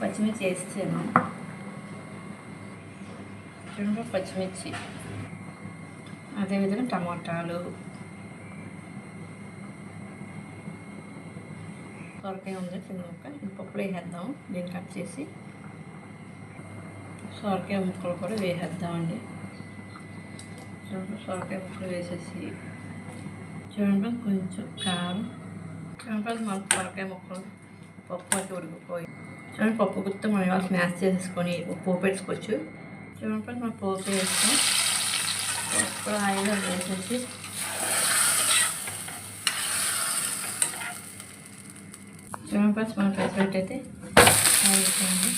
పచ్చిమిర్చి వేస్తాను? రెండు పచ్చిమిర్చి. అదేవిధంగా టమాటాలు. సొరకాయ ఉంది చిన్న ముక్క పప్పులు వేసేద్దాం. దీన్ని కట్ చేసి సొరకాయ ముక్కలు కూడా వేసేద్దామండి. చూడండి సొరకాయ ముక్కలు వేసేసి చూడండి కొంచెం కారం. చూడండి మన సొరకాయ ముక్కలు. పప్పు అయితే ఉడికిపోయి. చూడండి పప్పు గుర్తు మనం ఇవాళ స్మాష్ చేసేసుకొని పోపు పెట్టుకోవచ్చు. చూడండి మనం పోపు వేస్తాం. పప్పు ఆయిల్ వేసేసి చూడండి మనం పెసరట్టు అయితే ఆయిల్ వేసేయండి.